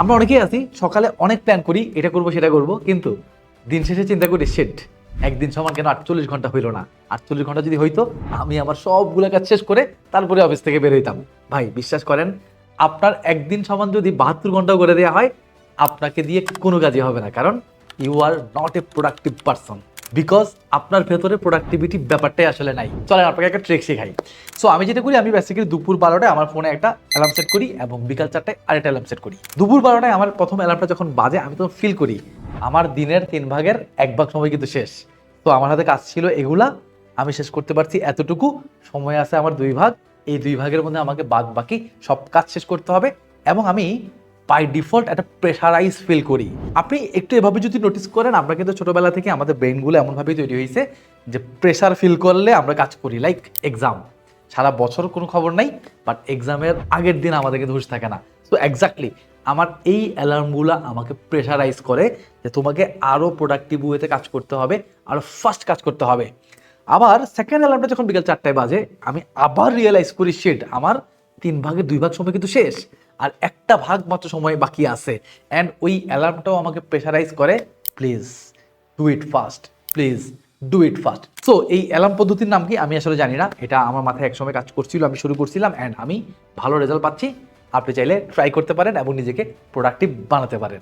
আমরা অনেকেই আছি, সকালে অনেক প্ল্যান করি, এটা করব, সেটা করব, কিন্তু দিন শেষে চিন্তা করি শেট একদিন সমান কেন আটচল্লিশ ঘণ্টা হইল না? আটচল্লিশ ঘণ্টা যদি হইতো, আমি আমার সবগুলো কাজ শেষ করে তারপরে অফিস থেকে বের হইতাম। ভাই, বিশ্বাস করেন, আপনার একদিন সমান যদি বাহাত্তর ঘন্টাও করে দেওয়া হয়, আপনাকে দিয়ে কোনো কাজই হবে না, কারণ you are not a productive person because আপনার ভেতরে প্রোডাক্টিভিটি ব্যাপারটাই আসলে নাই। চলেন, আপনাকে একটা ট্রেক শেখাই। সো আমি যেটা করি, আমি বেসিক্যালি দুপুর বারোটায় আমার ফোনে একটা অ্যালার্ম সেট করি এবং বিকাল চারটায় আরেকটা অ্যালার্ম সেট করি। দুপুর বারোটায় আমার প্রথম অ্যালার্মটা যখন বাজে, আমি তখন ফিল করি, আমার দিনের তিন ভাগের এক ভাগ সময় কিন্তু শেষ। তো আমার হাতে কাজ ছিল এগুলা, আমি শেষ করতে পারছি এতটুকু, সময় আছে আমার দুই ভাগ, এই দুই ভাগের মধ্যে আমাকে বাদ বাকি সব কাজ শেষ করতে হবে এবং আমি বাই ডিফল্ট একটা প্রেশারাইজ ফিল করি। আপনি একটু এভাবে যদি নোটিস করেন, আমরা কিন্তু ছোটবেলা থেকে আমাদের ব্রেনগুলো এমনভাবেই তৈরি হয়েছে যে প্রেশার ফিল করলে আমরা কাজ করি লাইক এক্সাম সারা বছর কোনো খবর নাই বাট এক্সামের আগের দিন আমাদেরকে হুশ থাকে না। তো এক্স্যাক্টলি আমার এই অ্যালার্মগুলো আমাকে প্রেশারাইজ করে যে তোমাকে আরও প্রোডাক্টিভ ওয়েতে কাজ করতে হবে আরও ফাস্ট কাজ করতে হবে। আবার সেকেন্ড অ্যালার্মটা যখন বিকেল চারটায় বাজে, আমি আবার রিয়েলাইজ করি শিট আমার তিন ভাগে দুই ভাগ সময় কিন্তু শেষ। আর একটা ভাগ মাত্র সময় বাকি আছে। অ্যান্ড ওই অ্যালার্মটাও আমাকে প্রেশারাইজ করে please do it fast please do it fast so এই অ্যালার্ম পদ্ধতির নাম কি? আমি আসলে জানি না। এটা আমার মাথায় একসময় কাজ করছিল, আমি শুরু করছিলাম অ্যান্ড আমি ভালো রেজাল্ট পাচ্ছি। আপনি চাইলে ট্রাই করতে পারেন এবং নিজেকে প্রোডাক্টিভ বানাতে পারেন।